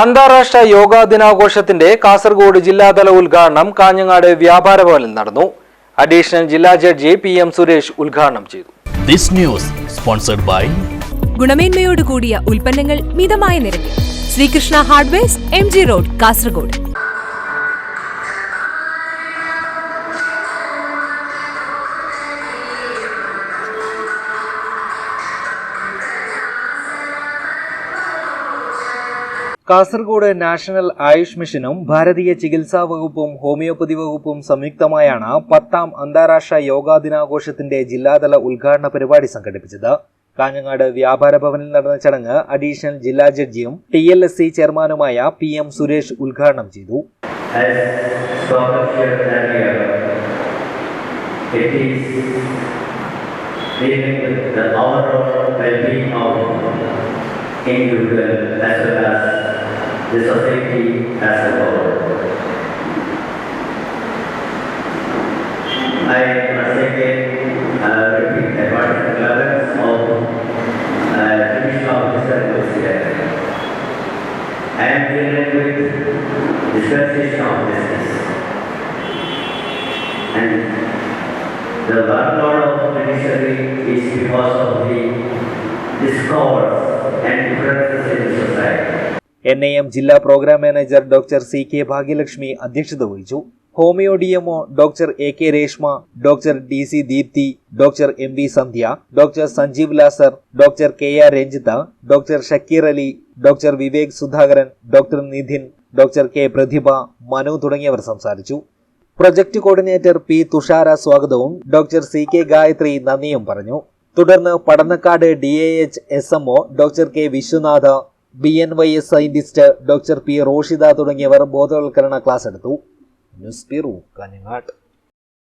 അന്താരാഷ്ട്ര യോഗാ ദിനാഘോഷത്തിന്റെ കാസർഗോഡ് ജില്ലാതല ഉദ്ഘാടനം കാഞ്ഞങ്ങാട് വ്യാപാര ഭവനിൽ നടന്നു. അഡീഷണൽ ജില്ലാ ജഡ്ജി പി എം സുരേഷ് ഉദ്ഘാടനം ചെയ്തു. ദിസ് ന്യൂസ് സ്പോൺസർഡ് ബൈ ഗുണമേന്മയോട് കൂടിയ ഉൽപ്പന്നങ്ങൾ മിതമായ നിരക്കിൽ. Sreekrishna hardware M G road Kasaragod. Kasaragod national Ayush മിഷനും ഭാരതീയ ചികിത്സാ വകുപ്പും ഹോമിയോപ്പതി വകുപ്പും സംയുക്തമായാണ് പത്താം അന്താരാഷ്ട്ര യോഗാ ദിനാഘോഷത്തിന്റെ ജില്ലാതല ഉദ്ഘാടന പരിപാടി സംഘടിപ്പിച്ചത്. കാഞ്ഞങ്ങാട് വ്യാപാര ഭവനിൽ നടന്ന ചടങ്ങ് അഡീഷണൽ ജില്ലാ ജഡ്ജിയും ടി എൽ എസ് സി ചെയർമാനുമായ പി എം സുരേഷ് ഉദ്ഘാടനം ചെയ്തു. the the society as a whole. I must again uh, repeat the particulars of uh, Division Officer here. I am dealing with dispensation of business. And the workload of judiciary is because of the discords and differences in the society. N I M ജില്ലാ program manager doctor C K Bhagyalakshmi അധ്യക്ഷത വഹിച്ചു. Homeo D M O doctor A K Reshma doctor D C Deepthi doctor M V Sandhya doctor Sanjeev Lazar doctor K R Ranjitha doctor Shakeer Ali doctor Vivek Sudhakaran doctor Nidhin doctor K Prathibha Manu തുടങ്ങിയവർ സംസാരിച്ചു. Project coordinator P Thushara സ്വാഗതവും doctor C K Gayathri നന്ദിയും പറഞ്ഞു. തുടർന്ന് Padannakkad D A H S M O doctor K Viswanatha B N Y S scientist doctor P Roshida തുടങ്ങിയവർ ബോധവൽക്കരണ class എടുത്തു. News bureau Kanhangad